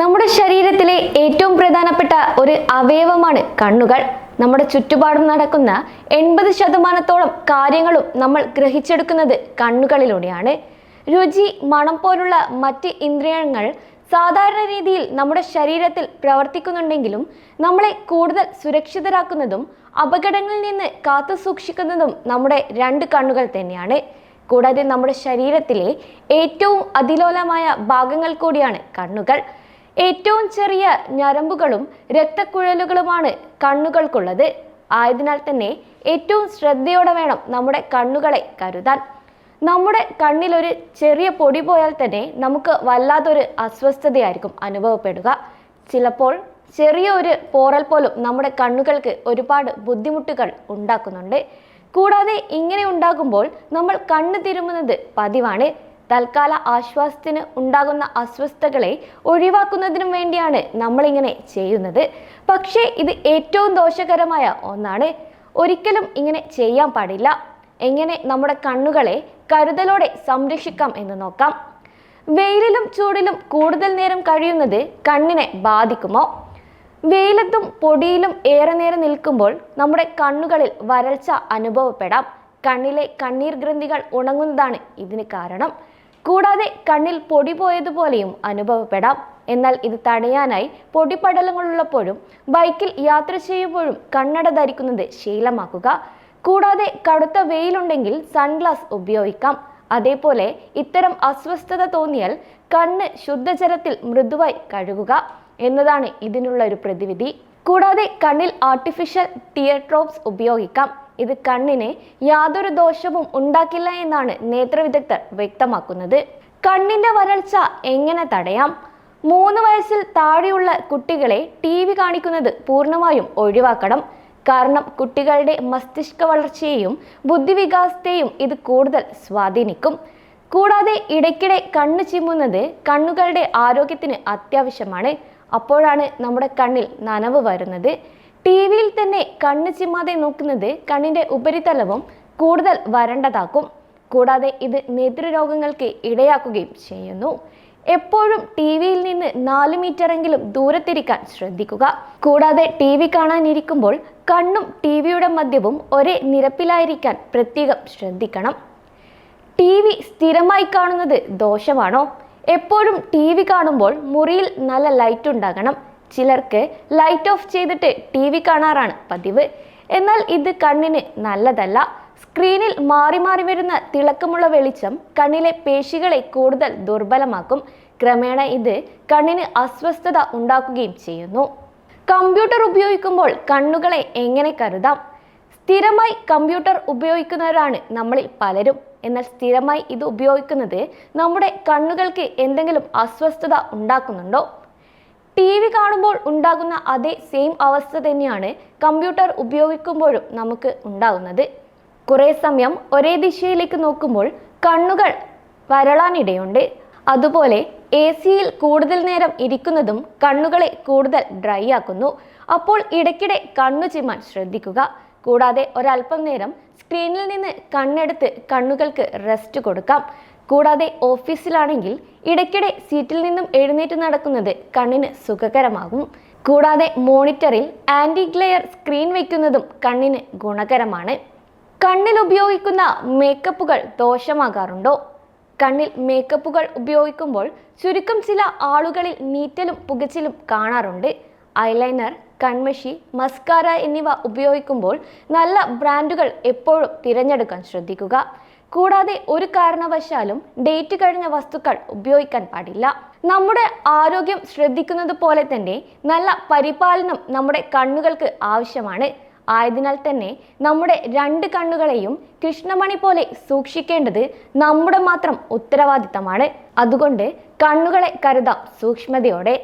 നമ്മുടെ ശരീരത്തിലെ ഏറ്റവും പ്രധാനപ്പെട്ട ഒരു അവയവമാണ് കണ്ണുകൾ. നമ്മുടെ ചുറ്റുപാടും നടക്കുന്ന എൺപത് ശതമാനത്തോളം കാര്യങ്ങളും നമ്മൾ ഗ്രഹിച്ചെടുക്കുന്നത് കണ്ണുകളിലൂടെയാണ്. രുചി മണം പോലുള്ള മറ്റ് ഇന്ദ്രിയങ്ങൾ സാധാരണ രീതിയിൽ നമ്മുടെ ശരീരത്തിൽ പ്രവർത്തിക്കുന്നുണ്ടെങ്കിലും നമ്മളെ കൂടുതൽ സുരക്ഷിതരാക്കുന്നതും അപകടങ്ങളിൽ നിന്ന് കാത്തു സൂക്ഷിക്കുന്നതും നമ്മുടെ രണ്ട് കണ്ണുകൾ തന്നെയാണ്. കൂടാതെ നമ്മുടെ ശരീരത്തിലെ ഏറ്റവും അതിലോലമായ ഭാഗങ്ങൾ കൂടിയാണ് കണ്ണുകൾ. ഏറ്റവും ചെറിയ ഞരമ്പുകളും രക്തക്കുഴലുകളുമാണ് കണ്ണുകൾക്കുള്ളത്. ആയതിനാൽ തന്നെ ഏറ്റവും ശ്രദ്ധയോടെ വേണം നമ്മുടെ കണ്ണുകളെ കരുതാൻ. നമ്മുടെ കണ്ണിലൊരു ചെറിയ പൊടി പോയാൽ തന്നെ നമുക്ക് വല്ലാത്തൊരു അസ്വസ്ഥതയായിരിക്കും അനുഭവപ്പെടുക. ചിലപ്പോൾ ചെറിയ ഒരു പോറൽ പോലും നമ്മുടെ കണ്ണുകൾക്ക് ഒരുപാട് ബുദ്ധിമുട്ടുകൾ ഉണ്ടാക്കുന്നുണ്ട്. കൂടാതെ ഇങ്ങനെ ഉണ്ടാകുമ്പോൾ നമ്മൾ കണ്ണ് തിരുമുന്നത് പതിവാണ്. തൽക്കാല ആശ്വാസത്തിന് ഉണ്ടാകുന്ന അസ്വസ്ഥതകളെ ഒഴിവാക്കുന്നതിനും വേണ്ടിയാണ് നമ്മളിങ്ങനെ ചെയ്യുന്നത്. പക്ഷേ ഇത് ഏറ്റവും ദോഷകരമായ ഒന്നാണ്. ഒരിക്കലും ഇങ്ങനെ ചെയ്യാൻ പാടില്ല. എങ്ങനെ നമ്മുടെ കണ്ണുകളെ കരുതലോടെ സംരക്ഷിക്കാം എന്ന് നോക്കാം. വെയിലിലും ചൂടിലും കൂടുതൽ നേരം കഴിയുന്നത് കണ്ണിനെ ബാധിക്കുമോ? വെയിലത്തും പൊടിയിലും ഏറെ നേരം നിൽക്കുമ്പോൾ നമ്മുടെ കണ്ണുകളിൽ വരൾച്ച അനുഭവപ്പെടാം. കണ്ണിലെ കണ്ണീർ ഗ്രന്ഥികൾ ഉണങ്ങുന്നതാണ് ഇതിന് കാരണം. കൂടാതെ കണ്ണിൽ പൊടി പോയതുപോലെയും അനുഭവപ്പെടാം. എന്നാൽ ഇത് തടയാനായി പൊടിപടലങ്ങളുള്ളപ്പോഴും ബൈക്കിൽ യാത്ര ചെയ്യുമ്പോഴും കണ്ണട ധരിക്കുന്നത് ശീലമാക്കുക. കൂടാതെ കടുത്ത വെയിലുണ്ടെങ്കിൽ സൺഗ്ലാസ് ഉപയോഗിക്കാം. അതേപോലെ ഇത്തരം അസ്വസ്ഥത തോന്നിയാൽ കണ്ണ് ശുദ്ധജലത്തിൽ മൃദുവായി കഴുകുക എന്നതാണ് ഇതിനുള്ള ഒരു പ്രതിവിധി. കൂടാതെ കണ്ണിൽ ആർട്ടിഫിഷ്യൽ ടിയർ ഡ്രോപ്സ് ഉപയോഗിക്കാം. ഇത് കണ്ണിന് യാതൊരു ദോഷവും ഉണ്ടാക്കില്ല എന്നാണ് നേത്രവിദഗ്ധർ വ്യക്തമാക്കുന്നത്. കണ്ണിന്റെ വരൾച്ച എങ്ങനെ തടയാം? മൂന്ന് വയസ്സിൽ താഴെയുള്ള കുട്ടികളെ ടി വി കാണിക്കുന്നത് പൂർണമായും ഒഴിവാക്കണം. കാരണം കുട്ടികളുടെ മസ്തിഷ്ക വളർച്ചയെയും ബുദ്ധിവികാസത്തെയും ഇത് കൂടുതൽ സ്വാധീനിക്കും. കൂടാതെ ഇടയ്ക്കിടെ കണ്ണ് ചിമ്മുന്നത് കണ്ണുകളുടെ ആരോഗ്യത്തിന് അത്യാവശ്യമാണ്. അപ്പോഴാണ് നമ്മുടെ കണ്ണിൽ നനവ് വരുന്നത്. ടി വിയിൽ തന്നെ കണ്ണ് ചിമ്മാതെ നോക്കുന്നത് കണ്ണിന്റെ ഉപരിതലവും കൂടുതൽ വരണ്ടതാക്കും. കൂടാതെ ഇത് നേതൃരോഗങ്ങൾക്ക് ഇടയാക്കുകയും ചെയ്യുന്നു. എപ്പോഴും ടി വിയിൽ നിന്ന് നാല് മീറ്ററെങ്കിലും ദൂരത്തിരിക്കാൻ ശ്രദ്ധിക്കുക. കൂടാതെ ടി വി കാണാനിരിക്കുമ്പോൾ കണ്ണും ടി വിയുടെ മധ്യവും ഒരേ നിരപ്പിലായിരിക്കാൻ പ്രത്യേകം ശ്രദ്ധിക്കണം. ടി വി സ്ഥിരമായി കാണുന്നത് ദോഷമാണോ? എപ്പോഴും ടി വി കാണുമ്പോൾ മുറിയിൽ നല്ല ലൈറ്റ് ഉണ്ടാകണം. ചിലർക്ക് ലൈറ്റ് ഓഫ് ചെയ്തിട്ട് ടി വി കാണാറാണ് പതിവ്. എന്നാൽ ഇത് കണ്ണിന് നല്ലതല്ല. സ്ക്രീനിൽ മാറി മാറി വരുന്ന തിളക്കമുള്ള വെളിച്ചം കണ്ണിലെ പേശികളെ കൂടുതൽ ദുർബലമാക്കും. ക്രമേണ ഇത് കണ്ണിന് അസ്വസ്ഥത ഉണ്ടാക്കുകയും ചെയ്യുന്നു. കമ്പ്യൂട്ടർ ഉപയോഗിക്കുമ്പോൾ കണ്ണുകളെ എങ്ങനെ കരുതാം? സ്ഥിരമായി കമ്പ്യൂട്ടർ ഉപയോഗിക്കുന്നവരാണ് നമ്മളിൽ പലരും. എന്നാൽ സ്ഥിരമായി ഇത് ഉപയോഗിക്കുന്നത് നമ്മുടെ കണ്ണുകൾക്ക് എന്തെങ്കിലും അസ്വസ്ഥത ഉണ്ടാക്കുന്നുണ്ടോ? ടി വി കാണുമ്പോൾ ഉണ്ടാകുന്ന അതേ സെയിം അവസ്ഥ തന്നെയാണ് കമ്പ്യൂട്ടർ ഉപയോഗിക്കുമ്പോഴും നമുക്ക് ഉണ്ടാകുന്നത്. കുറേ സമയം ഒരേ ദിശയിലേക്ക് നോക്കുമ്പോൾ കണ്ണുകൾ വരളാനിടയുണ്ട്. അതുപോലെ എ സിയിൽ കൂടുതൽ നേരം ഇരിക്കുന്നതും കണ്ണുകളെ കൂടുതൽ ഡ്രൈ ആക്കുന്നു. അപ്പോൾ ഇടയ്ക്കിടെ കണ്ണു ചിമ്മാൻ ശ്രദ്ധിക്കുക. കൂടാതെ ഒരല്പം നേരം സ്ക്രീനിൽ നിന്ന് കണ്ണെടുത്ത് കണ്ണുകൾക്ക് റെസ്റ്റ് കൊടുക്കാം. കൂടാതെ ഓഫീസിലാണെങ്കിൽ ഇടയ്ക്കിടെ സീറ്റിൽ നിന്നും എഴുന്നേറ്റ് നടക്കുന്നത് കണ്ണിന് സുഖകരമാകും. കൂടാതെ മോണിറ്ററിൽ ആന്റി ഗ്ലെയർ സ്ക്രീൻ വയ്ക്കുന്നതും കണ്ണിന് ഗുണകരമാണ്. കണ്ണിൽ ഉപയോഗിക്കുന്ന മേക്കപ്പുകൾ ദോഷമാകാറുണ്ടോ? കണ്ണിൽ മേക്കപ്പുകൾ ഉപയോഗിക്കുമ്പോൾ ചുരുക്കം ചില ആളുകളിൽ നീറ്റലും പുകച്ചിലും കാണാറുണ്ട്. ഐലൈനർ കൺമഷി മസ്കാര എന്നിവ ഉപയോഗിക്കുമ്പോൾ നല്ല ബ്രാൻഡുകൾ എപ്പോഴും തിരഞ്ഞെടുക്കാൻ ശ്രദ്ധിക്കുക. കൂടാതെ ഒരു കാരണവശാലും ഡേറ്റ് കഴിഞ്ഞ വസ്തുക്കൾ ഉപയോഗിക്കാൻ പാടില്ല. നമ്മുടെ ആരോഗ്യം ശ്രദ്ധിക്കുന്നത് പോലെ തന്നെ നല്ല പരിപാലനം നമ്മുടെ കണ്ണുകൾക്ക് ആവശ്യമാണ്. ആയതിനാൽ തന്നെ നമ്മുടെ രണ്ട് കണ്ണുകളെയും കൃഷ്ണമണി പോലെ സൂക്ഷിക്കേണ്ടത് നമ്മുടെ മാത്രം ഉത്തരവാദിത്തമാണ്. അതുകൊണ്ട് കണ്ണുകളെ കരുതാം സൂക്ഷ്മതയോടെ.